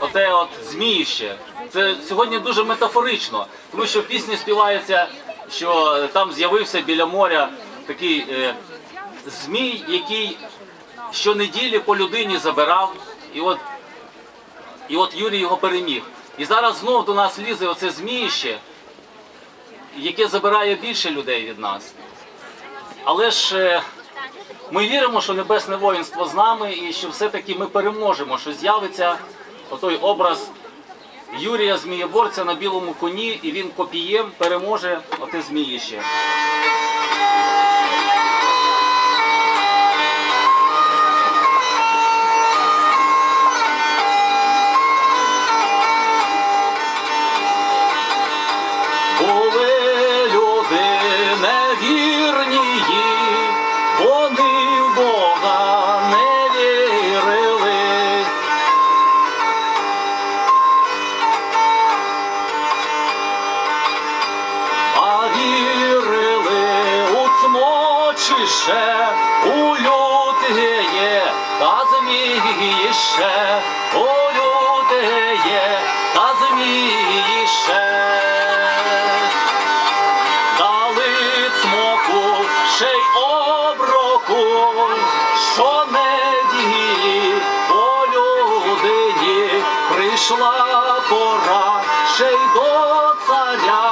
оте от зміїще. Це сьогодні дуже метафорично, тому що в пісні співається, що там з'явився біля моря такий е, змій, який щонеділі по людині забирав, і от, і от Юрій його переміг. І зараз знову до нас лізе оце зміїще, яке забирає більше людей від нас. Але ж е, ми віримо, що небесне воїнство з нами і що все-таки ми переможемо, що з'явиться отой образ Юрія Змієборця на білому коні, і він копієм переможе оте зміїще. Вони в Бога цмочище, у людеє та зміїще, у людеє та зміїще. Дали цмоку ще й оброку, що неділі по людині прийшла пора ще й до царя,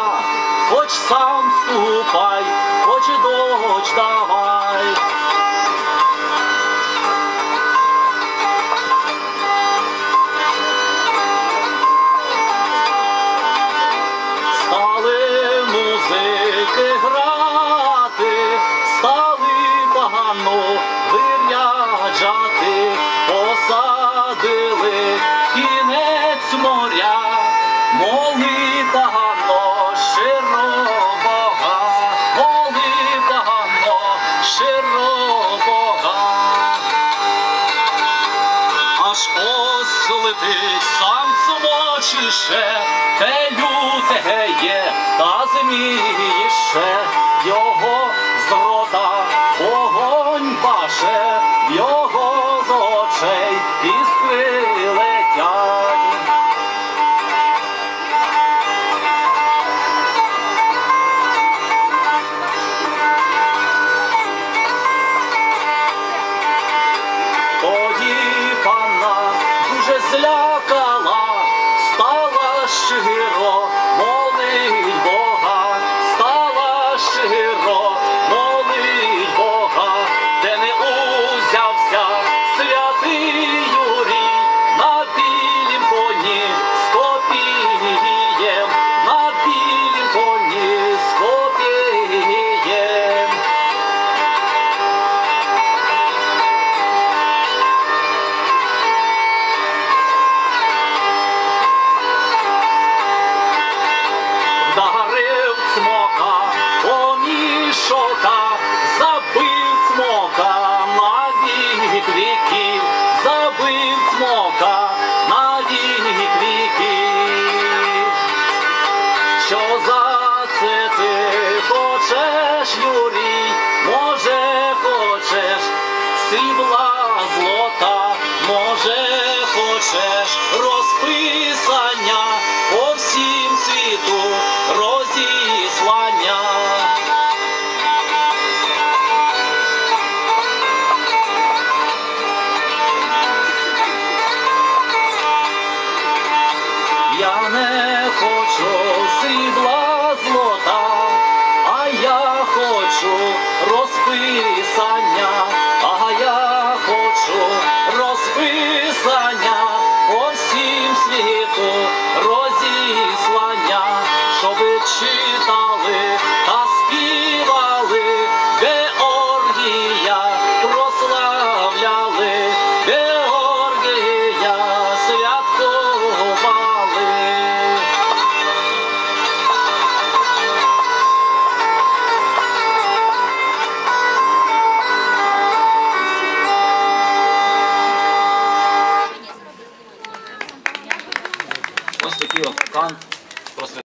летить сам сумочише, те люте є, та зміїще, його Ось такий от кант